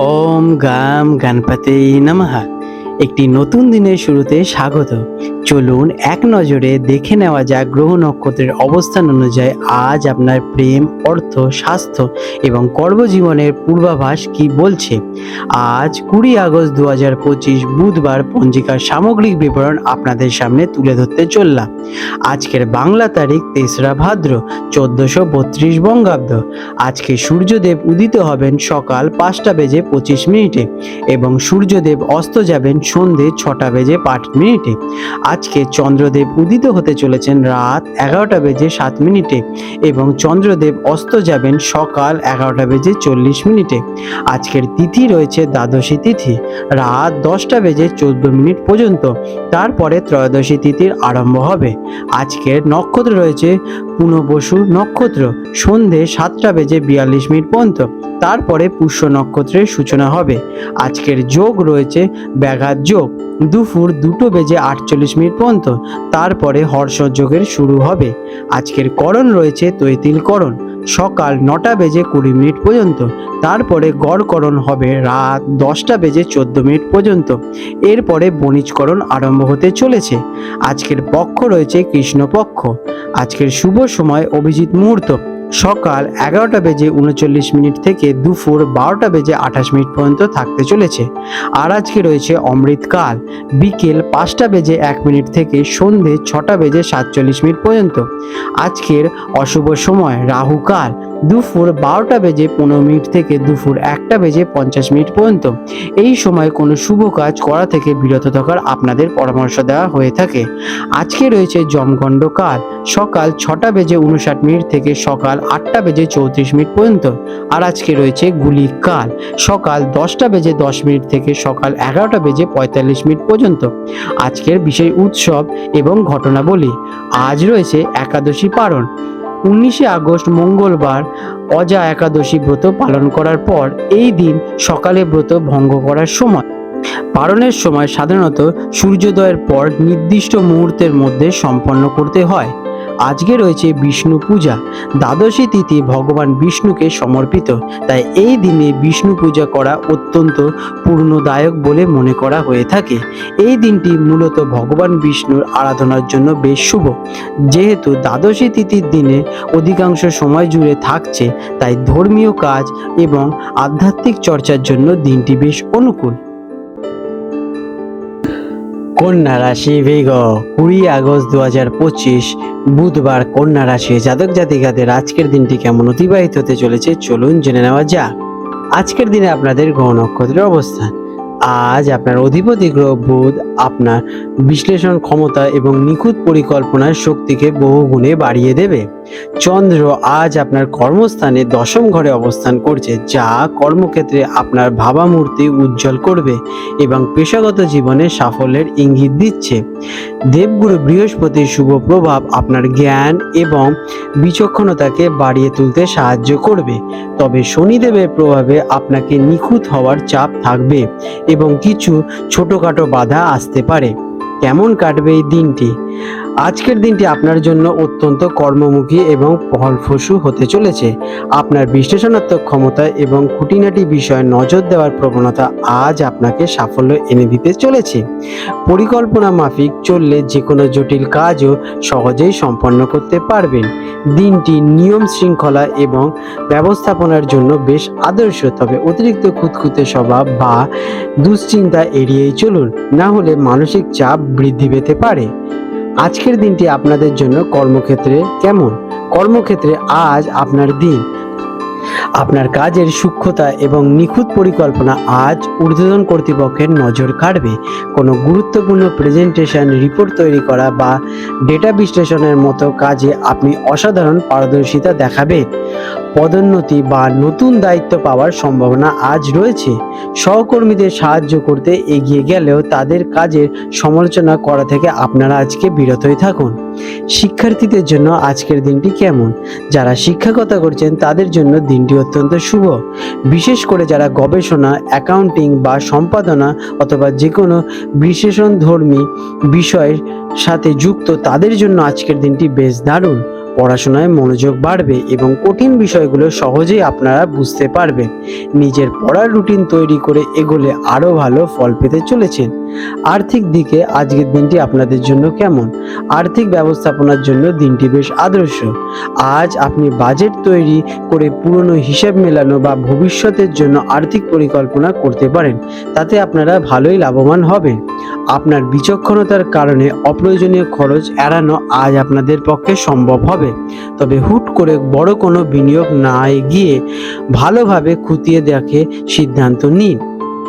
ওম গাম গণপতি নমহা একটি নতুন দিনের শুরুতে স্বাগত। চলুন এক নজরে দেখে নেওয়া যাক গ্রহ নক্ষত্রের অবস্থান অনুযায়ী আজ আপনার প্রেম, অর্থ, স্বাস্থ্য এবং কর্মজীবনের পূর্বাভাস কি বলছে? আজ কুড়ি আগস্ট দু হাজার পঁচিশ বুধবার পঞ্জিকার সামগ্রিক বিবরণ আপনাদের সামনে তুলে ধরতে চললাম। আজকের বাংলা তারিখ তেসরা ভাদ্র, চোদ্দশো বত্রিশ বঙ্গাব্দ। আজকে সূর্যদেব উদিত হবেন সকাল পাঁচটা বেজে পঁচিশ মিনিটে এবং সূর্যদেব অস্ত যাবেন সন্ধে ছটা বেজে পাঁচ মিনিটে। আজকে চন্দ্রদেব উদিত হতে চলেছেন রাত এগারোটা বেজে সাত মিনিটে এবং চন্দ্রদেব অস্ত যাবেন সকাল এগারোটা বেজে চল্লিশ মিনিটে। আজকের তিথি রয়েছে দ্বাদশী তিথি, রাত দশটা বেজে চোদ্দ মিনিট পর্যন্ত। তারপরে ত্রয়োদশী তিথির আরম্ভ হবে। আজকের নক্ষত্র রয়েছে পুনবসু নক্ষত্র। সন্ধে সাতটা বেজে বিয়াল্লিশ মিনিট পর্যন্ত। তারপরে পুষ্য নক্ষত্রের সূচনা হবে। আজকের যোগ রয়েছে ব্যাঘাত যোগ। দুপুর দুটো বেজে আটচল্লিশ মিনিট পর্যন্ত। তারপরে হর্ষ যোগের শুরু হবে। আজকের করণ রয়েছে তৈতিল করণ। সকাল নটা বেজে কুড়ি মিনিট পর্যন্ত। তারপরে গড়করণ হবে রাত দশটা বেজে চোদ্দ মিনিট পর্যন্ত। এরপরে বণিজকরণ আরম্ভ হতে চলেছে। আজকের পক্ষ রয়েছে কৃষ্ণপক্ষ। আজকের শুভ সময় অভিজিৎ মুহূর্ত। সকাল এগারোটা বেজে উনচল্লিশ মিনিট থেকে দুপুর বারোটা বেজে আঠাশ মিনিট পর্যন্ত থাকতে চলেছে। আর আজকে রয়েছে অমৃতকাল, বিকেল পাঁচটা বেজে এক মিনিট থেকে সন্ধে ছটা বেজে সাতচল্লিশ মিনিট পর্যন্ত। আজকের অশুভ সময়, রাহুকাল দুপুর বারোটা বেজে পনেরো মিনিট থেকে দুপুর একটা বেজে পঞ্চাশ মিনিট পর্যন্ত। এই সময় কোনো শুভ কাজ করা থেকে বিরত থাকার আপনাদের পরামর্শ দেওয়া হয়ে থাকে। আজকে রয়েছে জমগণ্ড কাল সকাল ছটা বেজে উনষাট মিনিট থেকে সকাল আটটা বেজে চৌত্রিশ মিনিট পর্যন্ত। আর আজকে রয়েছে গুলি কাল সকাল দশটা বেজে দশ মিনিট থেকে সকাল এগারোটা বেজে পঁয়তাল্লিশ মিনিট পর্যন্ত। আজকের বিশেষ উৎসব এবং ঘটনা বলি আজ রয়েছে একাদশী পারণ। উনিশে আগস্ট মঙ্গলবার অজা একাদশী ব্রত পালন করার পর এই দিন সকালে ব্রত ভঙ্গ করার সময়। পালনের সময় সাধারণত সূর্যোদয়ের পর নির্দিষ্ট মুহূর্তের মধ্যে সম্পন্ন করতে হয়। আজকে রয়েছে বিষ্ণু পূজা। দ্বাদশী তিথি ভগবান বিষ্ণুকে সমর্পিত। তাই এই দিনে বিষ্ণু পূজা করা অত্যন্ত পূর্ণদায়ক বলে মনে করা হয়ে থাকে। এই দিনটি মূলত ভগবান বিষ্ণুর আরাধনার জন্য বেশ শুভ। যেহেতু দ্বাদশী তিথির দিনে অধিকাংশ সময় জুড়ে থাকছে, তাই ধর্মীয় কাজ এবং আধ্যাত্মিক চর্চার জন্য দিনটি বেশ অনুকূল। কন্যা রাশি ভেগ। কুড়ি আগস্ট দু হাজার পঁচিশ, বুধবার কন্যা রাশি জাতক জাতিকাদের আজকের দিনটি কেমন অতিবাহিত হতে চলেছে চলুন জেনে নেওয়া যাক। আজকের দিনে আপনাদের গ্রহ নক্ষত্রের অবস্থান। আজ আপনার অধিপতি গ্রহ বুধ আপনার বিশ্লেষণ ক্ষমতা এবং নিখুঁত পরিকল্পনার শক্তিকে বহু গুণে বাড়িয়ে দেবে। চন্দ্র আজ আপনার কর্মস্থানে দশম ঘরে অবস্থান করছে, যা কর্মক্ষেত্রে আপনার ভাবামূর্তি উজ্জ্বল করবে এবং পেশাগত জীবনে সাফল্যের ইঙ্গিত দিচ্ছে। দেবগুরু বৃহস্পতির শুভ প্রভাব আপনার জ্ঞান এবং বিচক্ষণতাকে বাড়িয়ে তুলতে সাহায্য করবে। তবে শনিদেবের প্রভাবে আপনাকে নিখুঁত হওয়ার চাপ থাকবে এবং কিছু ছোটোখাটো বাধা আসতে পারে। কেমন কাটবে এই দিনটি? আজকের দিনটি আপনার জন্য অত্যন্ত কর্মমুখী এবং ফলপ্রসূ হতে চলেছে। আপনার বিশ্লেষণাত্মক ক্ষমতা এবং খুঁটিনাটি বিষয়ে নজর দেওয়ার প্রবণতা আজ আপনাকে সাফল্য এনে দিতে চলেছে। পরিকল্পনা মাফিক চললে যে কোনো জটিল কাজও সহজেই সম্পন্ন করতে পারবেন। দিনটি নিয়ম শৃঙ্খলা এবং ব্যবস্থাপনার জন্য বেশ আদর্শ, তবে অতিরিক্ত খুঁতখুঁতে স্বভাব বা দুশ্চিন্তা এড়িয়েই চলুন। না হলে মানসিক চাপ বৃদ্ধি পেতে পারে। আজকের দিনটি আপনাদের জন্য কর্মক্ষেত্রে কেমন? কর্মক্ষেত্রে আজ আপনার দিন। আপনার কাজের সূক্ষ্মতা এবং নিখুঁত পরিকল্পনা আজ ঊর্ধ্বতন কর্তৃপক্ষের নজর কাড়বে। কোনো গুরুত্বপূর্ণ প্রেজেন্টেশন রিপোর্ট তৈরি করা বা ডেটা বিশ্লেষণের মতো কাজে আপনি অসাধারণ পারদর্শিতা দেখাবেন পদোন্নতি বা নতুন দায়িত্ব পাওয়ার সম্ভাবনা আজ রয়েছে। সহকর্মীদের সাহায্য করতে এগিয়ে গেলেও তাদের কাজের সমালোচনা করা থেকে আপনারা আজকে বিরতই থাকুন। শিক্ষার্থীদের জন্য আজকের দিনটি কেমন? যারা শিক্ষকতা করছেন, তাদের জন্য দিনটি অত্যন্ত শুভ। বিশেষ করে যারা গবেষণা, অ্যাকাউন্টিং বা সম্পাদনা অথবা যে কোনো বিশেষণধর্মী বিষয়ের সাথে যুক্ত, তাদের জন্য আজকের দিনটি বেশ দারুণ। পড়াশোনায় মনোযোগ বাড়বে এবং কঠিন বিষয়গুলো সহজেই আপনারা বুঝতে পারবেন। নিজের পড়ার রুটিন তৈরি করে এগোলে আরও ভালো ফল পেতে চলেছেন। আর্থিক দিকে আজকের দিনটি আপনাদের জন্য কেমন? আর্থিক ব্যবস্থাপনার জন্য দিনটি বেশ আদর্শ। আজ আপনি বাজেট তৈরি করে পুরনো হিসাব মেলানো বা ভবিষ্যতের জন্য আর্থিক পরিকল্পনা করতে পারেন। তাতে আপনারা ভালোই লাভবান হবেন। আপনার বিচক্ষণতার কারণে অপ্রয়োজনীয় খরচ এড়ানো আজ আপনাদের পক্ষে সম্ভব হবে। তবে হুট করে বড় কোনো বিনিয়োগ না গিয়ে ভালোভাবে খুঁটিয়ে দেখে সিদ্ধান্ত নিন।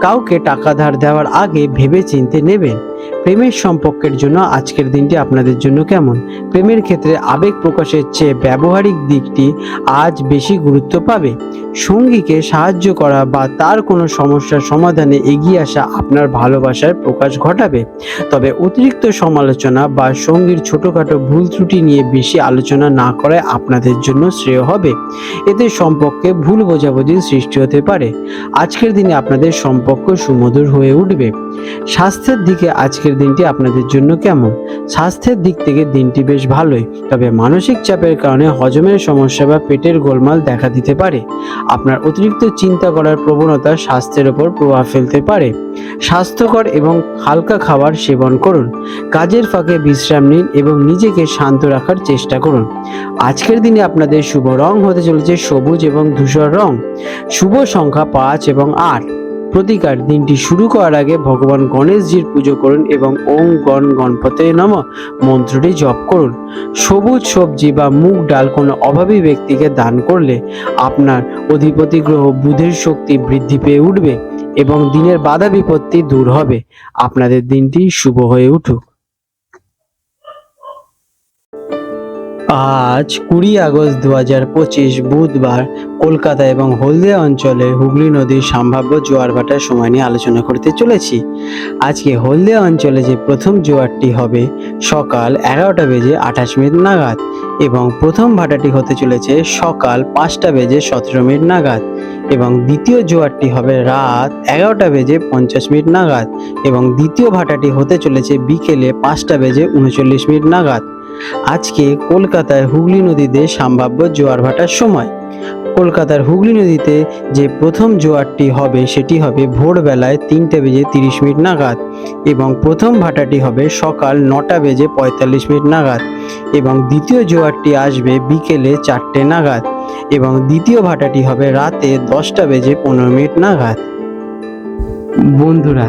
কাউকে টাকা ধার দেওয়ার আগে ভেবে চিনতে নেবেন। প্রেমের সম্পর্কের জন্য আজকের দিনটি আপনাদের জন্য কেমন? প্রেমের ক্ষেত্রে আবেগ প্রকাশের চেয়ে ব্যবহারিক দিকটি আজ বেশি গুরুত্ব পাবে। সঙ্গীকে সাহায্য করা বা তার কোনো সমস্যার সমাধানে এগিয়ে আসা আপনার ভালোবাসার প্রকাশ ঘটাবে। তবে অতিরিক্ত সমালোচনা বা সঙ্গীর ছোটোখাটো ভুল ত্রুটি নিয়ে বেশি আলোচনা না করায় আপনাদের জন্য শ্রেয় হবে। এতে সম্পর্কে ভুল বোঝাবুঝির সৃষ্টি হতে পারে। আজকের দিনে আপনাদের সম্পর্ক সুমধুর হয়ে উঠবে। স্বাস্থ্যের দিকে আজকের দিনটি আপনাদের জন্য কেমন? স্বাস্থ্যের দিক থেকে দিনটি বেশ ভালোই, তবে মানসিক চাপের কারণে হজমের সমস্যা বা পেটের গোলমাল দেখা দিতে পারে। আপনার অতিরিক্ত চিন্তা করার প্রবণতা স্বাস্থ্যের ওপর প্রভাব ফেলতে পারে। স্বাস্থ্যকর এবং হালকা খাবার সেবন করুন, কাজের ফাঁকে বিশ্রাম নিন এবং নিজেকে শান্ত রাখার চেষ্টা করুন। আজকের দিনে আপনাদের শুভ রং হতে চলেছে সবুজ এবং ধূসর রং। শুভ সংখ্যা পাঁচ এবং আট। প্রতিকার দিনটি শুরু করার আগে ভগবান গণেশজির পুজো করুন এবং ওম গণ গণপতে নম মন্ত্রটি জপ করুন। সবুজ সবজি বা মুগ ডাল কোনো অভাবী ব্যক্তিকে দান করলে আপনার অধিপতি গ্রহ বুধের শক্তি বৃদ্ধি পেয়ে উঠবে এবং দিনের বাধা বিপত্তি দূর হবে। আপনাদের দিনটি শুভ হয়ে উঠুক। আজ কুড়ি আগস্ট দু হাজার পঁচিশ বুধবার কলকাতা এবং হলদিয়া অঞ্চলে হুগলি নদীর সম্ভাব্য জোয়ার ভাটার সময় নিয়ে আলোচনা করতে চলেছি। আজকে হলদিয়া অঞ্চলে যে প্রথম জোয়ারটি হবে সকাল এগারোটা বেজে আঠাশ মিনিট নাগাদ এবং প্রথম ভাটাটি হতে চলেছে সকাল পাঁচটা বেজে সতেরো মিনিট নাগাদ এবং দ্বিতীয় জোয়ারটি হবে রাত এগারোটা বেজে পঞ্চাশ মিনিট নাগাদ এবং দ্বিতীয় ভাটাটি হতে চলেছে বিকেলে পাঁচটা বেজে উনচল্লিশ মিনিট নাগাদ। আজকে কলকাতায় হুগলি নদীতে সম্ভাব্য জোয়ার ভাটার সময়। কলকাতার হুগলি নদীতে যে প্রথম জোয়ারটি হবে, সেটি হবে ভোরবেলায় তিনটে বেজে তিরিশ মিনিট নাগাদ এবং প্রথম ভাটাটি হবে সকাল নটা বেজে পঁয়তাল্লিশ মিনিট নাগাদ এবং দ্বিতীয় জোয়ারটি আসবে বিকেলে চারটে নাগাদ এবং দ্বিতীয় ভাটাটি হবে রাতে দশটা বেজে পনেরো মিনিট নাগাদ। বন্ধুরা